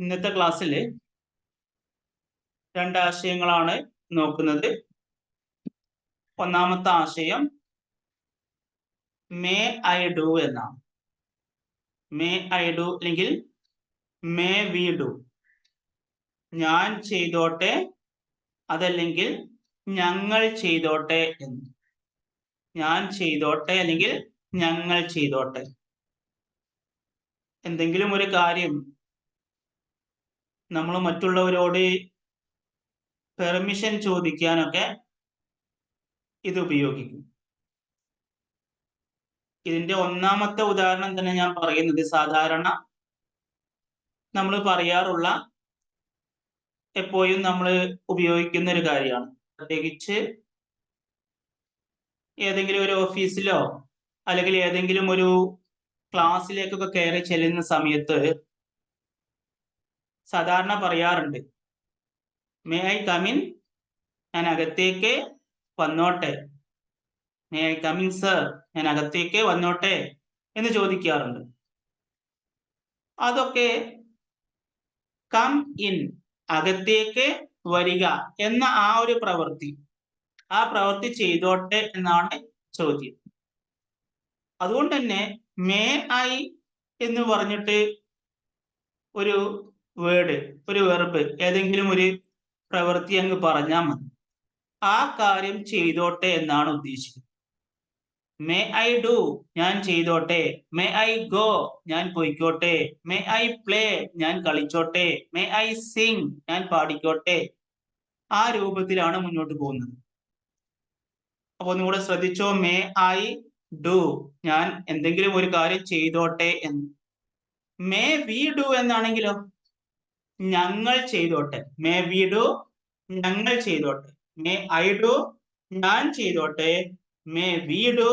ഇന്നത്തെ ക്ലാസ്സിൽ രണ്ട് ആശയങ്ങളാണ് നോക്കുന്നത്. ഒന്നാമത്തെ ആശയം മേ ഐ ഡു എന്നാണ്. മേ ഐ ഡു അല്ലെങ്കിൽ മേ വി ഡു ഞാൻ ചെയ്തോട്ടെ അതല്ലെങ്കിൽ ഞങ്ങൾ ചെയ്തോട്ടെ എന്ന്. ഞാൻ ചെയ്തോട്ടെ അല്ലെങ്കിൽ ഞങ്ങൾ ചെയ്തോട്ടെ എന്തെങ്കിലും ഒരു കാര്യം നമ്മൾ മറ്റുള്ളവരോട് പെർമിഷൻ ചോദിക്കാനൊക്കെ ഇത് ഉപയോഗിക്കും. ഇതിന്റെ ഒന്നാമത്തെ ഉദാഹരണം തന്നെ ഞാൻ പറയുന്നത് സാധാരണ നമ്മൾ പറയാറുള്ള എപ്പോഴും നമ്മൾ ഉപയോഗിക്കുന്ന ഒരു കാര്യമാണ്. പ്രത്യേകിച്ച് ഏതെങ്കിലും ഒരു ഓഫീസിലോ അല്ലെങ്കിൽ ഏതെങ്കിലും ഒരു ക്ലാസ്സിലേക്കൊക്കെ കയറി ചെല്ലുന്ന സമയത്ത് സാധാരണ പറയാറുണ്ട്. മേ ഐ കമിൻ ഞാൻ അകത്തേക്ക് വന്നോട്ടെ. മേ ഐ കമിൻ സർ ഞാൻ അകത്തേക്ക് വന്നോട്ടെ എന്ന് ചോദിക്കാറുണ്ട്. അതൊക്കെ കം ഇൻ അകത്തേക്ക് വരിക എന്ന ആ ഒരു പ്രവൃത്തി. ആ പ്രവൃത്തി ചെയ്തോട്ടെ എന്നാണ് ചോദ്യം. അതുകൊണ്ട് തന്നെ മേ ഐ എന്ന് പറഞ്ഞിട്ട് ഒരു വേർഡ് ഒരു വെർബ് ഏതെങ്കിലും ഒരു പ്രവൃത്തി അങ്ങ് പറഞ്ഞാൽ മതി. ആ കാര്യം ചെയ്തോട്ടെ എന്നാണ് ഉദ്ദേശിക്കുന്നത്. മേ ഐ ഡു ഞാൻ ചെയ്തോട്ടെ. മേ ഐ ഗോ ഞാൻ പൊയ്ക്കോട്ടെ. മേ ഐ പ്ലേ ഞാൻ കളിച്ചോട്ടെ. മേ ഐ സിംഗ് ഞാൻ പാടിക്കോട്ടെ. ആ രൂപത്തിലാണ് മുന്നോട്ട് പോകുന്നത്. അപ്പൊ ഒന്നുകൂടെ ശ്രദ്ധിച്ചോ? മേ ഐ ഡു ഞാൻ എന്തെങ്കിലും ഒരു കാര്യം ചെയ്തോട്ടെ എന്ന്. മേ വി ഡു എന്നാണെങ്കിലോ? ഞങ്ങൾ ചെയ്തോട്ടെ. മേ വി ഡു ഞങ്ങൾ ചെയ്തോട്ടെ. മേ ഐ ഡു ഞാൻ ചെയ്തോട്ടെ. മേ വി ഡു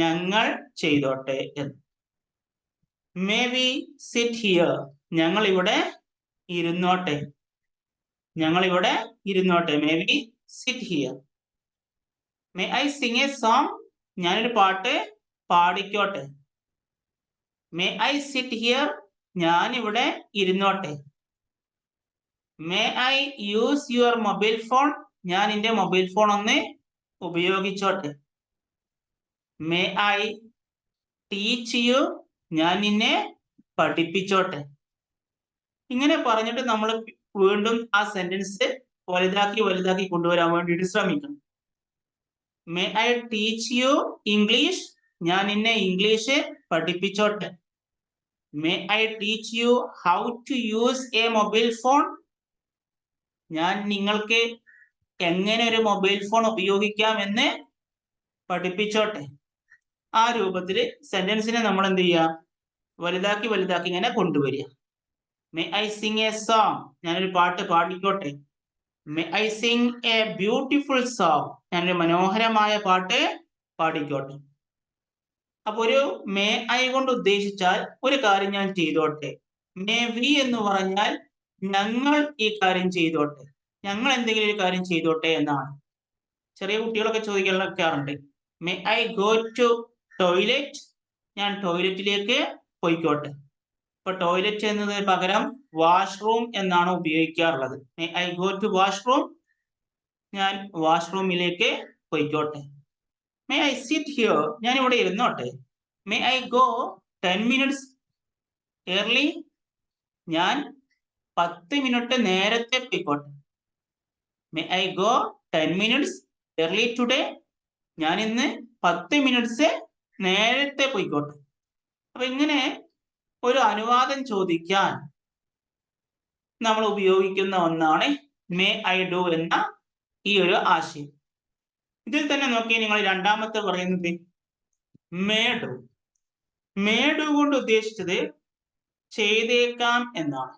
ഞങ്ങൾ ചെയ്തോട്ടെ എന്ന്. മേ വി സിറ്റ് ഹിയർ ഞങ്ങൾ ഇവിടെ ഇരുന്നോട്ടെ. ഞങ്ങൾ ഇവിടെ ഇരുന്നോട്ടെ. May we sit here may I sing a song ഞാനൊരു പാട്ട് പാടിക്കോട്ടെ. മേ ഐ സിറ്റ് ഹിയർ ഞാനിവിടെ ഇരുന്നോട്ടെ. May I use your mobile phone ഞാൻ എന്റെ മൊബൈൽ ഫോൺ ഒന്ന് ഉപയോഗിച്ചോട്ടെ. മേ ഐ ടീച്ച് യു ഞാൻ നിന്നെ പഠിപ്പിച്ചോട്ടെ. ഇങ്ങനെ പറഞ്ഞിട്ട് നമ്മൾ വീണ്ടും ആ സെന്റൻസ് വലുതാക്കി വലുതാക്കി കൊണ്ടുവരാൻ വേണ്ടിയിട്ട് ശ്രമിക്കണം. May I teach you English ഞാൻ നിന്നെ English പഠിപ്പിച്ചോട്ടെ. May I teach you how to use a mobile phone ഞാൻ നിങ്ങൾക്ക് എങ്ങനെ ഒരു മൊബൈൽ ഫോൺ ഉപയോഗിക്കാം എന്ന് പഠിപ്പിച്ചോട്ടെ. ആ രൂപത്തിൽ സെന്റൻസിനെ നമ്മൾ എന്ത് ചെയ്യുക വലുതാക്കി വലുതാക്കി ഇങ്ങനെ കൊണ്ടുവരിക. May I sing a song ഞാനൊരു പാട്ട് പാടിക്കോട്ടെ. May I sing a beautiful song ഞാനൊരു മനോഹരമായ പാട്ട് പാടിക്കോട്ടെ. അപ്പൊ ഒരു മേ ഐ കൊണ്ട് ഉദ്ദേശിച്ചാൽ ഒരു കാര്യം ഞാൻ ചെയ്തോട്ടെ. മേ വി എന്ന് പറഞ്ഞാൽ ഞങ്ങൾ ഈ കാര്യം ചെയ്തോട്ടെ. ഞങ്ങൾ എന്തെങ്കിലും ഒരു കാര്യം ചെയ്തോട്ടെ എന്നാണ്. ചെറിയ കുട്ടികളൊക്കെ ചോദിക്കാറുണ്ട്. May I go to toilet ഞാൻ ടോയ്ലറ്റിലേക്ക് പോയിക്കോട്ടെ. ഇപ്പൊ ടോയ്ലറ്റ് എന്നതിന് പകരം വാഷ്റൂം എന്നാണ് ഉപയോഗിക്കാറുള്ളത്. May I go to washroom ഞാൻ വാഷ്റൂമിലേക്ക് പോയിക്കോട്ടെ. മേ ഐ സിറ്റ് ഹിയർ ഞാൻ ഇവിടെ ഇരുന്നോട്ടെ. May I go ten minutes early ഞാൻ പത്ത് മിനിറ്റ് നേരത്തെ പോയിക്കോട്ടെ. May I go ten minutes early today ഞാൻ ഇന്ന് പത്ത് മിനിറ്റ്സ് നേരത്തെ പോയിക്കോട്ടെ. അപ്പൊ ഇങ്ങനെ ഒരു അനുവാദം ചോദിക്കാൻ നമ്മൾ ഉപയോഗിക്കുന്ന ഒന്നാണ് മേ ഐ ഡു എന്ന ഈ ഒരു ആശയം. ഇതിൽ തന്നെ നോക്കി നിങ്ങൾ രണ്ടാമത്തെ പറയുന്നത് മേഡു മേഡു കൊണ്ട് ഉദ്ദേശിച്ചത് ചെയ്തേക്കാം എന്നാണ്.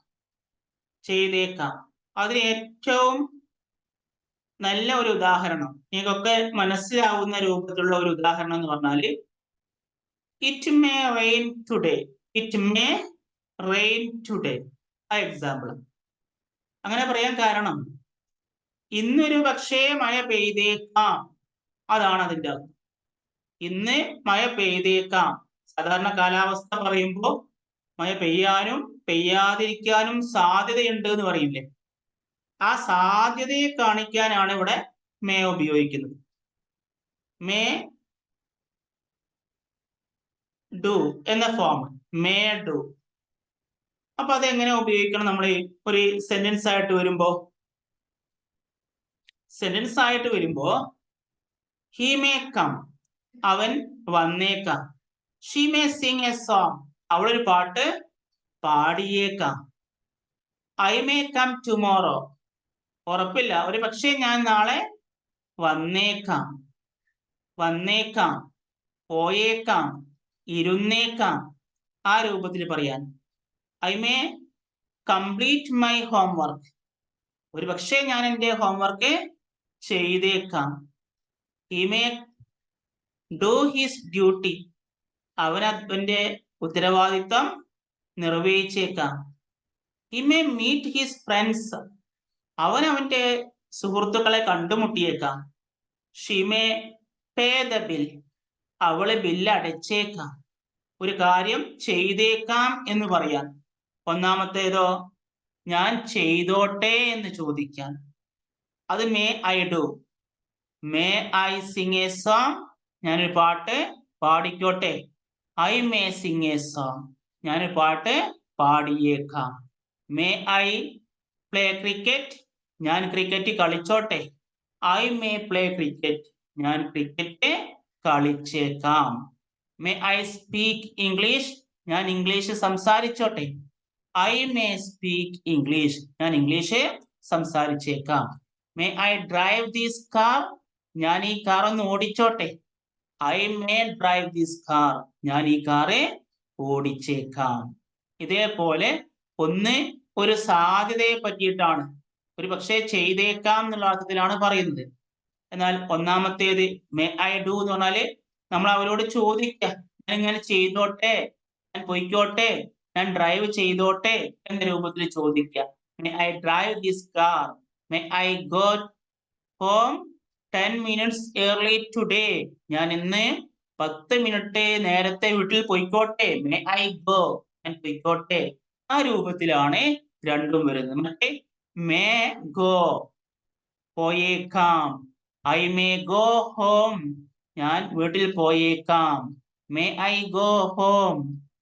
ചെയ്തേക്കാം. അതിന് ഏറ്റവും നല്ല ഒരു ഉദാഹരണം നിങ്ങൾക്കൊക്കെ മനസ്സിലാവുന്ന രൂപത്തിലുള്ള ഒരു ഉദാഹരണം എന്ന് പറഞ്ഞാൽ it may rain today it may rain today ആ എക്സാമ്പിൾ അങ്ങനെ പറയാൻ കാരണം ഇന്നൊരു പക്ഷേ മഴ പെയ്തേക്കാം. അതാണ് അതിന്റെ അർത്ഥം. ഇന്ന് മഴ പെയ്തേക്കാം. സാധാരണ കാലാവസ്ഥ പറയുമ്പോൾ മഴ പെയ്യാനും പെയ്യാതിരിക്കാനും സാധ്യതയുണ്ട് എന്ന് പറയില്ലേ? ആ സാധ്യതയെ കാണിക്കാനാണ് ഇവിടെ മേ ഉപയോഗിക്കുന്നത്. മേ ഡു എന്ന ഫോം മേ ഡു. അപ്പൊ അതെങ്ങനെ ഉപയോഗിക്കണം? നമ്മൾ ഒരു സെന്റൻസ് ആയിട്ട് വരുമ്പോ സെന്റൻസ് ആയിട്ട് വരുമ്പോ ഹി മേ കം അവൻ വന്നേക്കാം. She may sing a song അവളൊരു പാട്ട് പാടിയേക്കാം. ഐ മേ കം ടുമോറോ ഉറപ്പില്ല. ഒരു പക്ഷേ ഞാൻ നാളെ വന്നേക്കാം. വന്നേക്കാം. പോയേക്കാം. ഇരുന്നേക്കാം. ആ രൂപത്തിൽ പറയാൻ. I may complete my homework ഒരു പക്ഷേ ഞാൻ എന്റെ ഹോംവർക്ക് ചെയ്തേക്കാം. He may do his duty അവൻ അവന്റെ ഉത്തരവാദിത്തം നിർവഹിച്ചേക്കാം. He may meet his friends അവൻ അവന്റെ സുഹൃത്തുക്കളെ കണ്ടുമുട്ടിയേക്കാം. She may pay the bill അവൾ ബില്ല് അടച്ചേക്കാം. ഒരു കാര്യം ചെയ്തേക്കാം എന്ന് പറയാൻ ഒന്നാമത്തേതോ ഞാൻ ചെയ്തോട്ടെ എന്ന് ചോദിക്കാൻ അത് may I do may I sing a song ഞാനൊരു പാട്ട് പാടിക്കോട്ടെ? I may sing a song. ഞാനൊരു പാട്ട് പാടിയേക്കാം. May I play cricket? ഞാൻ cricket കളിച്ചോട്ടെ. I may play cricket? ഞാൻ cricket കളിച്ചേക്കാം. May I speak English? ഞാൻ English സംസാരിച്ചോട്ടെ. I may speak English? ഞാൻ English സംസാരിച്ചേക്കാം. May I drive these car? ഞാൻ ഈ കാർ ഒന്ന് ഓടിച്ചോട്ടെ. I may drive this car ഞാൻ ഈ car ഓടിച്ചേക്കാം. ഇതേപോലെ ഒന്ന് ഒരു സാധ്യതയെ പറ്റിയിട്ടാണ്. ഒരു പക്ഷേ ചെയ്തേക്കാം എന്നുള്ള അർത്ഥത്തിലാണ് പറയുന്നത്. എന്നാൽ ഒന്നാമത്തേത് മേ ഐ ഡു എന്ന് പറഞ്ഞാൽ നമ്മൾ അവരോട് ചോദിക്കുക. ഞാൻ ഇങ്ങനെ ചെയ്തോട്ടെ? ഞാൻ പൊയ്ക്കോട്ടെ? ഞാൻ ഡ്രൈവ് ചെയ്തോട്ടെ? എന്ന രൂപത്തിൽ ചോദിക്കുക. May I drive this car may I go home ten minutes early today ഞാൻ ഇന്ന് പത്ത് മിനിറ്റ് നേരത്തെ വീട്ടിൽ പോയിക്കോട്ടെ. മേ ഐ ഗോ ഞാൻ പോയിക്കോട്ടെ. ആ രൂപത്തിലാണ് രണ്ടും വരുന്നത്. മറ്റേ മേ ഗോ പോയേക്കാം. ഐ മേ ഗോ ഹോം ഞാൻ വീട്ടിൽ പോയേക്കാം. മേ ഐ ഗോ ഹോം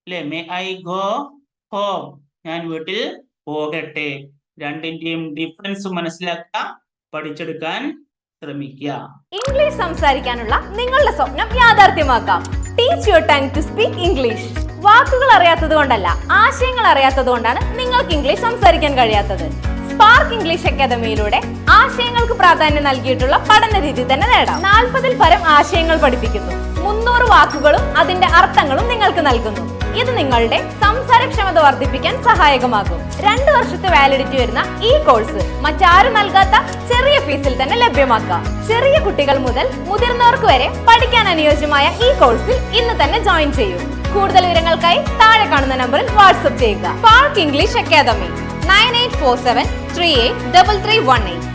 അല്ലെ മേ ഐ ഗോ ഹോം ഞാൻ വീട്ടിൽ പോകട്ടെ. രണ്ടിന്റെയും ഡിഫറൻസ് മനസ്സിലാക്കാൻ പഠിച്ചെടുക്കാൻ ശ്രമിക്കുക. ഇംഗ്ലീഷ് സംസാരിക്കാനുള്ള നിങ്ങളുടെ സ്വപ്നം യാഥാർത്ഥ്യമാക്കാം. Teach your time to speak English വാക്കുകൾ അറിയാത്തത് കൊണ്ടല്ല ആശയങ്ങൾ അറിയാത്തത് കൊണ്ടാണ് നിങ്ങൾക്ക് ഇംഗ്ലീഷ് സംസാരിക്കാൻ കഴിയാത്തത്. സ്പാർക്ക് ഇംഗ്ലീഷ് അക്കാദമിയിലൂടെ ആശയങ്ങൾക്ക് പ്രാധാന്യം നൽകിയിട്ടുള്ള പഠന രീതി തന്നെ നേടാം. നാൽപ്പതിൽ പരം ആശയങ്ങൾ പഠിപ്പിക്കുന്നു. മുന്നൂറ് വാക്കുകളും അതിന്റെ അർത്ഥങ്ങളും നിങ്ങൾക്ക് നൽകുന്നു. ഇത് നിങ്ങളുടെ സംസാരക്ഷമത വർദ്ധിപ്പിക്കാൻ സഹായകമാകും. രണ്ടു വർഷത്തെ വാലിഡിറ്റി വരുന്ന ഈ കോഴ്സ് മറ്റാരും നൽകാത്ത ചെറിയ ഫീസിൽ തന്നെ ലഭ്യമാക്കാം. ചെറിയ കുട്ടികൾ മുതൽ മുതിർന്നവർക്ക് വരെ പഠിക്കാൻ അനുയോജ്യമായ ഈ കോഴ്സിൽ ഇന്ന് തന്നെ ജോയിൻ ചെയ്യൂ. കൂടുതൽ വിവരങ്ങൾക്കായി താഴെ കാണുന്ന നമ്പറിൽ വാട്സ്ആപ്പ് ചെയ്യുക. Park English academy nine eight four seven three eight double three one eight